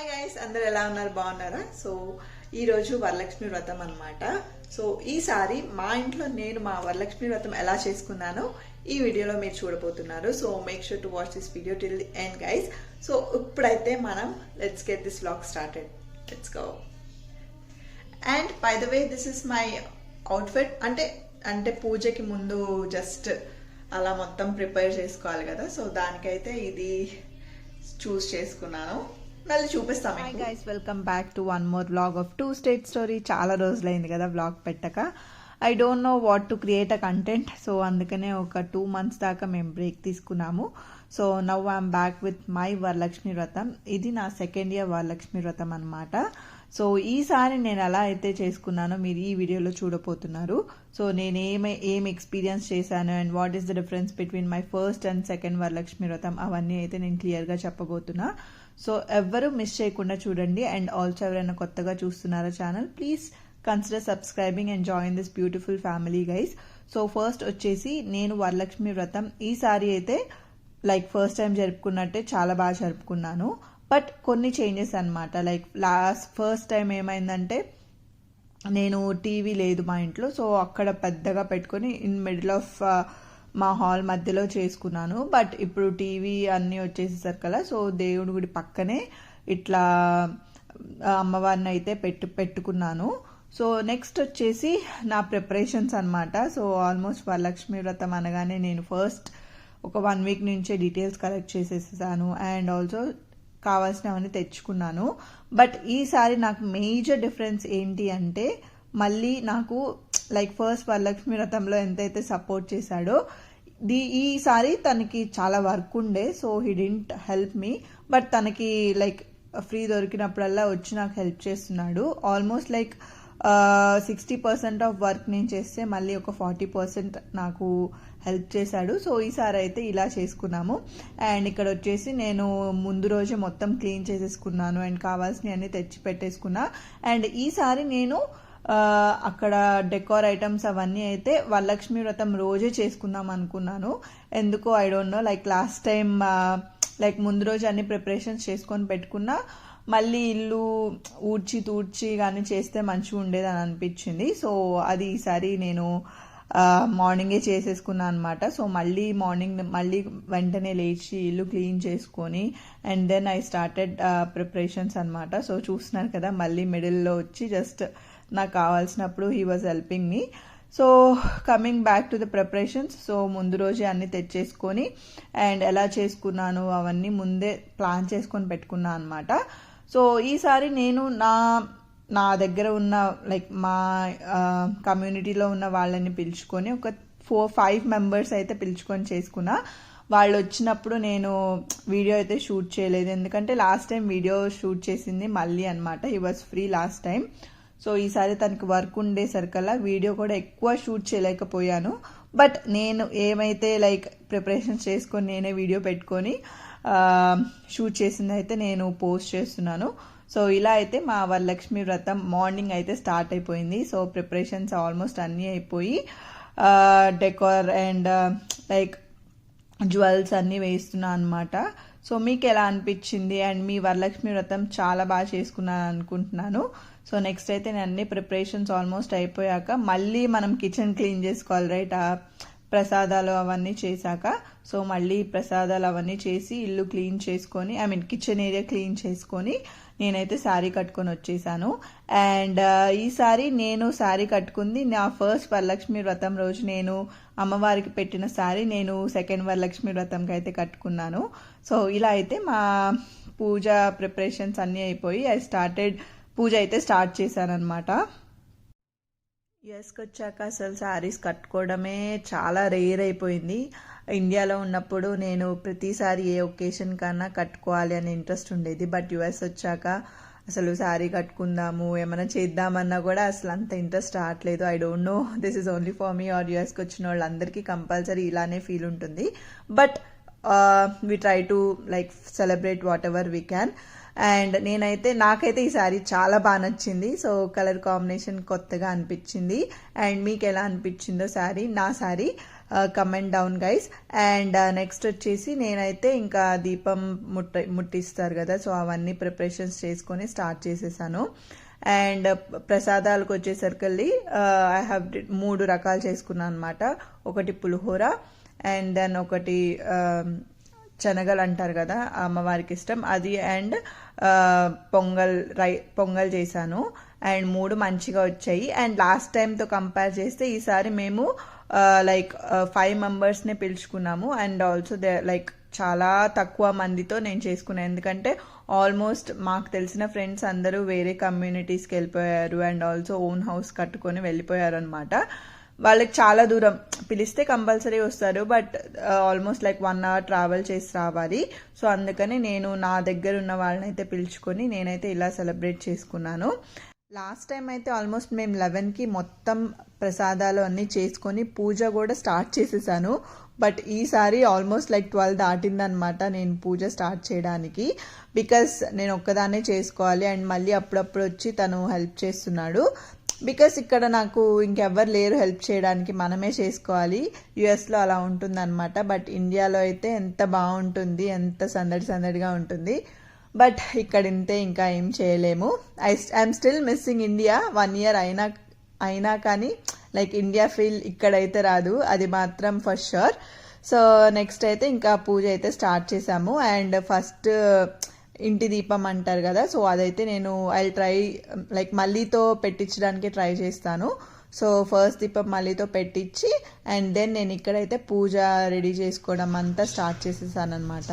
Hi guys అందరు ఎలా ఉన్నారు? బాగున్నారా? సో ఈరోజు వరలక్ష్మి వ్రతం అనమాట సో ఈసారి మా ఇంట్లో నేను మా వరలక్ష్మి వ్రతం ఎలా చేసుకున్నానో ఈ వీడియోలో మీరు చూడబోతున్నారు. So make sure to watch this video till end guys so ఇప్పుడైతే మనం let's get this vlog started let's go and by the way this is my outfit అంటే అంటే పూజకి ముందు జస్ట్ అలా మొత్తం ప్రిపేర్ చేసుకోవాలి కదా. సో దానికైతే ఇది చూస్ చేసుకున్నాను. మళ్ళీ చూపిస్తాం hi guys welcome back to one more vlog of two state story చాలా రోజులైంది కదా వ్లాగ్ పెట్టక. I don't know what to create a content so అందుకనే ఒక టూ మంత్స్ దాకా మేము బ్రేక్ తీసుకున్నాము. So now I'm back with my Varalakshmi Vratam. ఇది నా సెకండ్ ఇయర్ వరలక్ష్మి వ్రతం అనమాట సో ఈసారి నేను ఎలా అయితే చేసుకున్నానో మీరు ఈ వీడియోలో చూడబోతున్నారు. సో నేను ఏమి ఏం ఎక్స్పీరియన్స్ చేశాను and what is the difference between my first and second Varalakshmi Vratam అవన్నీ అయితే నేను క్లియర్గా చెప్పబోతున్నా. సో ఎవ్వరూ మిస్ చేయకుండా చూడండి అండ్ ఆల్సో ఎవరైనా కొత్తగా చూస్తున్నారా channel please consider subscribing and join this beautiful family guys so first వచ్చేసి నేను వరలక్ష్మి వ్రతం. ఈసారి అయితే లైక్ ఫస్ట్ టైం జరుపుకున్నట్టే చాలా బాగా జరుపుకున్నాను. బట్ కొన్ని చేంజెస్ అనమాట లైక్ లాస్ట్ ఫస్ట్ టైం ఏమైందంటే నేను టీవీ లేదు మా ఇంట్లో. సో అక్కడ పెద్దగా పెట్టుకొని ఇన్ మిడిల్ ఆఫ్ మా హాల్ మధ్యలో చేసుకున్నాను. బట్ ఇప్పుడు టీవీ అన్నీ వచ్చేసేసరికల్లా సో దేవుడి గుడి పక్కనే ఇట్లా అమ్మవారిని అయితే పెట్టు పెట్టుకున్నాను. సో నెక్స్ట్ వచ్చేసి నా ప్రిపరేషన్స్ అనమాట సో ఆల్మోస్ట్ వరలక్ష్మి వ్రతం అనగానే నేను ఫస్ట్ ఒక వన్ వీక్ నుంచే డీటెయిల్స్ కలెక్ట్ చేసేసాను అండ్ ఆల్సో కావాల్సినవన్నీ తెచ్చుకున్నాను. బట్ ఈసారి నాకు మేజర్ డిఫరెన్స్ ఏంటి అంటే మళ్ళీ నాకు లైక్ ఫస్ట్ వరలక్ష్మి రథంలో ఎంతైతే సపోర్ట్ చేశాడో ది ఈసారి తనకి చాలా వర్క్ ఉండే so he didn't help me. But తనకి లైక్ ఫ్రీ దొరికినప్పుడల్లా వచ్చి నాకు హెల్ప్ చేస్తున్నాడు. Almost like sixty percent of work నేను చేస్తే మళ్ళీ ఒక ఫార్టీ పర్సెంట్ నాకు హెల్ప్ చేశాడు. సో ఈసారి అయితే ఇలా చేసుకున్నాము. అండ్ ఇక్కడ వచ్చేసి నేను ముందు రోజే మొత్తం క్లీన్ చేసేసుకున్నాను. అండ్ కావాల్సినవి అన్నీ తెచ్చి పెట్టేసుకున్నా. అండ్ ఈసారి నేను అక్కడ డెకోర్ ఐటమ్స్ అవన్నీ అయితే వరలక్ష్మి వ్రతం రోజే చేసుకుందాం అనుకున్నాను. ఎందుకో I don't know like last time like ముందు రోజు అన్ని ప్రిపరేషన్స్ చేసుకొని పెట్టుకున్నా మళ్ళీ ఇల్లు ఊడ్చి తూడ్చి కానీ చేస్తే మంచిగా ఉండేది అని అనిపించింది. సో అది ఈసారి నేను మార్నింగే చేసేసుకున్నాను అనమాట సో మళ్ళీ మార్నింగ్ మళ్ళీ వెంటనే లేచి ఇల్లు క్లీన్ చేసుకొని and then I started preparations అనమాట సో చూస్తున్నారు కదా మళ్ళీ మిడిల్లో వచ్చి జస్ట్ నాకు కావాల్సినప్పుడు he was helping me. So coming back to the preparations so ముందు రోజే అన్నీ తెచ్చేసుకొని అండ్ ఎలా చేసుకున్నాను అవన్నీ ముందే ప్లాన్ చేసుకొని పెట్టుకున్నాను అనమాట సో ఈసారి నేను నా నా దగ్గర ఉన్న లైక్ మా కమ్యూనిటీలో ఉన్న వాళ్ళని పిలుచుకొని ఒక ఫోర్ ఫైవ్ మెంబర్స్ అయితే పిలుచుకొని చేసుకున్నా. వాళ్ళు వచ్చినప్పుడు నేను వీడియో అయితే షూట్ చేయలేదు. ఎందుకంటే లాస్ట్ టైం వీడియో షూట్ చేసింది మళ్ళీ అనమాట he was free last time so ఈసారి తనకి వర్క్ ఉండేసరికల్లా వీడియో కూడా ఎక్కువ షూట్ చేయలేకపోయాను. బట్ నేను ఏమైతే లైక్ ప్రిపరేషన్స్ చేసుకొని నేనే వీడియో పెట్టుకొని షూట్ చేసింది అయితే నేను పోస్ట్ చేస్తున్నాను. సో ఇలా అయితే మా వరలక్ష్మి వ్రతం మార్నింగ్ అయితే స్టార్ట్ అయిపోయింది. సో ప్రిపరేషన్స్ ఆల్మోస్ట్ అన్నీ అయిపోయి డెకోర్ అండ్ లైక్ జ్యువెల్స్ అన్నీ వేస్తున్నాను అనమాట సో మీకు ఎలా అనిపించింది? అండ్ మీ వరలక్ష్మి వ్రతం చాలా బాగా చేసుకున్నాను అనుకుంటున్నాను. సో నెక్స్ట్ అయితే నేను అన్ని ప్రిపరేషన్స్ ఆల్మోస్ట్ అయిపోయాక మళ్ళీ మనం కిచెన్ క్లీన్ చేసుకోవాలి రైట్? ఆ ప్రసాదాలు అవన్నీ చేశాక. సో మళ్ళీ ప్రసాదాలు అవన్నీ చేసి ఇల్లు క్లీన్ చేసుకొని I mean kitchen area clean చేసుకొని నేనైతే శారీ కట్టుకొని వచ్చేసాను. అండ్ ఈసారి నేను శారీ కట్టుకుంది నా ఫస్ట్ వరలక్ష్మి వ్రతం రోజు నేను అమ్మవారికి పెట్టిన శారీ నేను సెకండ్ వరలక్ష్మి వ్రతంకి అయితే కట్టుకున్నాను. సో ఇలా అయితే మా పూజ ప్రిపరేషన్స్ అన్నీ అయిపోయి ఐ స్టార్టెడ్ పూజ అయితే స్టార్ట్ చేశాను అనమాట వచ్చాక అసలు శారీస్ కట్టుకోవడమే చాలా రేర్ అయిపోయింది. ఇండియాలో ఉన్నప్పుడు నేను ప్రతిసారి ఏ ఒకేషన్ కన్నా కట్టుకోవాలి అనే ఇంట్రెస్ట్ ఉండేది. బట్ యుఎస్ వచ్చాక అసలు శారీ కట్టుకుందాము ఏమైనా చేద్దామన్నా కూడా అసలు అంత ఇంట్రెస్ట్ రావట్లేదు. I don't know this is only for me or యుఎస్కి వచ్చిన వాళ్ళందరికీ కంపల్సరీ ఇలానే ఫీల్ ఉంటుంది. But we try to like celebrate whatever we can and నేనైతే నాకైతే ఈ శారీ చాలా బాగా నచ్చింది. సో కలర్ కాంబినేషన్ కొత్తగా అనిపించింది. అండ్ మీకు ఎలా అనిపించిందో శారీ నా sari comment down guys and next వచ్చేసి నేనైతే ఇంకా దీపం ముట్ట ముట్టిస్తారు కదా. సో అవన్నీ ప్రిపరేషన్స్ చేసుకొని స్టార్ట్ చేసేసాను. అండ్ uh, ప్రసాదాలకు వచ్చేసరికి ఐ uh, హ్యావ్ మూడు రకాలు చేసుకున్నాను అనమాట ఒకటి పులిహోర అండ్ దెన్ ఒకటి um, శనగలు అంటారు కదా అమ్మవారికి ఇష్టం. అది అండ్ uh, పొంగల్ రై పొంగల్ చేశాను. అండ్ మూడు మంచిగా వచ్చాయి. అండ్ లాస్ట్ టైంతో కంపేర్ చేస్తే ఈసారి మేము లైక్ ఫైవ్ మెంబర్స్ని పిలుచుకున్నాము. అండ్ ఆల్సో దే లైక్ చాలా తక్కువ మందితో నేను చేసుకున్నాను. ఎందుకంటే ఆల్మోస్ట్ మాకు తెలిసిన ఫ్రెండ్స్ అందరూ వేరే కమ్యూనిటీస్కి వెళ్ళిపోయారు. అండ్ ఆల్సో ఓన్ హౌస్ కట్టుకొని వెళ్ళిపోయారు అనమాట వాళ్ళకి చాలా దూరం. పిలిస్తే కంపల్సరీ వస్తారు. But almost like one hour travel చేసి రావాలి. సో అందుకని నేను నా దగ్గర ఉన్న వాళ్ళని అయితే పిలుచుకొని నేనైతే ఇలా సెలబ్రేట్ చేసుకున్నాను. లాస్ట్ టైం అయితే ఆల్మోస్ట్ మేము లెవెన్కి మొత్తం ప్రసాదాలు అన్నీ చేసుకొని పూజ కూడా స్టార్ట్ చేసేసాను. బట్ ఈసారి ఆల్మోస్ట్ లైక్ ట్వెల్వ్ దాటిందనమాట నేను పూజ స్టార్ట్ చేయడానికి. బికాస్ నేను ఒక్కదాన్నే చేసుకోవాలి అండ్ మళ్ళీ అప్పుడప్పుడు వచ్చి తను హెల్ప్ చేస్తున్నాడు. బికాస్ ఇక్కడ నాకు ఇంకెవ్వరు లేరు హెల్ప్ చేయడానికి మనమే చేసుకోవాలి. యుఎస్లో అలా ఉంటుందన్నమాట. బట్ ఇండియాలో అయితే ఎంత బాగుంటుంది ఎంత సందడి సందడిగా ఉంటుంది. బట్ ఇక్కడ ఇంతే ఇంకా ఏం చేయలేము. I I'm still missing India one year అయినా అయినా కానీ లైక్ ఇండియా ఫీల్ ఇక్కడైతే రాదు. అది మాత్రం ఫర్ షూర్ సో నెక్స్ట్ అయితే ఇంకా పూజ అయితే స్టార్ట్ చేసాము అండ్ ఫస్ట్ ఇంటి దీపం అంటారు కదా. సో అదైతే నేను ఐ ట్రై లైక్ మళ్ళీతో పెట్టించడానికి ట్రై చేస్తాను. సో ఫస్ట్ దీపం మళ్ళీతో పెట్టించి అండ్ దెన్ నేను ఇక్కడైతే పూజ రెడీ చేసుకోవడం అంతా స్టార్ట్ చేసేసాను అనమాట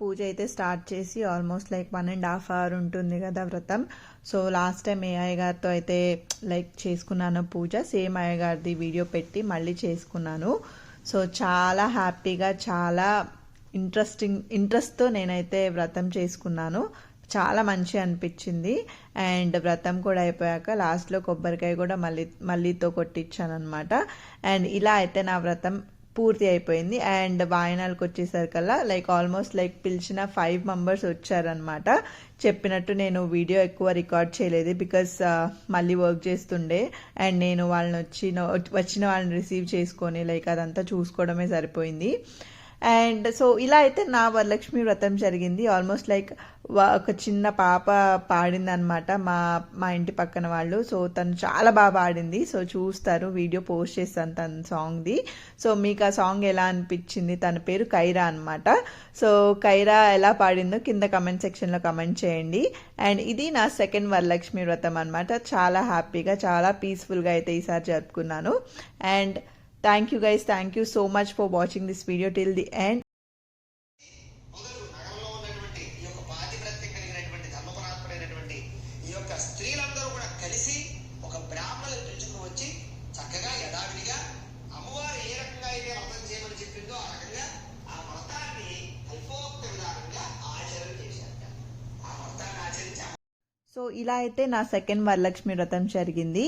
పూజ అయితే స్టార్ట్ చేసి almost like one and half hour ఉంటుంది కదా వ్రతం. సో లాస్ట్ టైం ఏ గారితో అయితే లైక్ చేసుకున్నాను పూజ సేమ్ అయ్య గారిది వీడియో పెట్టి మళ్ళీ చేసుకున్నాను. సో చాలా హ్యాపీగా చాలా ఇంట్రెస్టింగ్ ఇంట్రెస్ట్తో నేనైతే వ్రతం చేసుకున్నాను. చాలా మంచి అనిపించింది. అండ్ వ్రతం కూడా అయిపోయాక లాస్ట్లో కొబ్బరికాయ కూడా మళ్ళీ మళ్ళీతో కొట్టించాను అనమాట అండ్ ఇలా అయితే నా వ్రతం పూర్తి అయిపోయింది. అండ్ వాయనాలకు వచ్చేసరికల్లా లైక్ ఆల్మోస్ట్ లైక్ పిలిచిన ఫైవ్ మెంబర్స్ వచ్చారనమాట చెప్పినట్టు నేను వీడియో ఎక్కువ రికార్డ్ చేయలేదు బికాస్ uh, మళ్ళీ వర్క్ చేస్తుండే. అండ్ నేను వాళ్ళని వచ్చిన వచ్చిన వాళ్ళని రిసీవ్ చేసుకొని లైక్ అదంతా చూసుకోవడమే సరిపోయింది. అండ్ సో ఇలా అయితే నా వరలక్ష్మి వ్రతం జరిగింది. ఆల్మోస్ట్ లైక్ ఒక చిన్న పాప పాడింది అనమాట మా మా ఇంటి పక్కన వాళ్ళు. సో తను చాలా బాగా పాడింది. సో చూస్తారు వీడియో పోస్ట్ చేస్తాను తన సాంగ్ది. సో మీకు ఆ సాంగ్ ఎలా అనిపించింది? తన పేరు కైరా అనమాట సో కైరా ఎలా పాడిందో కింద కమెంట్ సెక్షన్లో కమెంట్ చేయండి. అండ్ ఇది నా సెకండ్ వరలక్ష్మి వ్రతం అనమాట చాలా హ్యాపీగా చాలా పీస్ఫుల్గా అయితే ఈసారి జరుపుకున్నాను. And thank you guys. Thank you so much for watching this video till the end. So ఇలా అయితే నా సెకండ్ వరలక్ష్మి వ్రతం జరిగింది.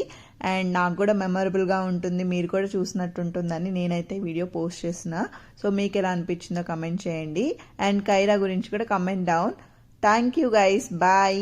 అండ్ నాకు కూడా మెమరబుల్గా ఉంటుంది. మీరు కూడా చూసినట్టు ఉంటుందని నేనైతే వీడియో పోస్ట్ చేసిన. సో మీకు ఎలా అనిపించిందో కమెంట్ చేయండి. అండ్ కైరా గురించి కూడా comment down thank you guys bye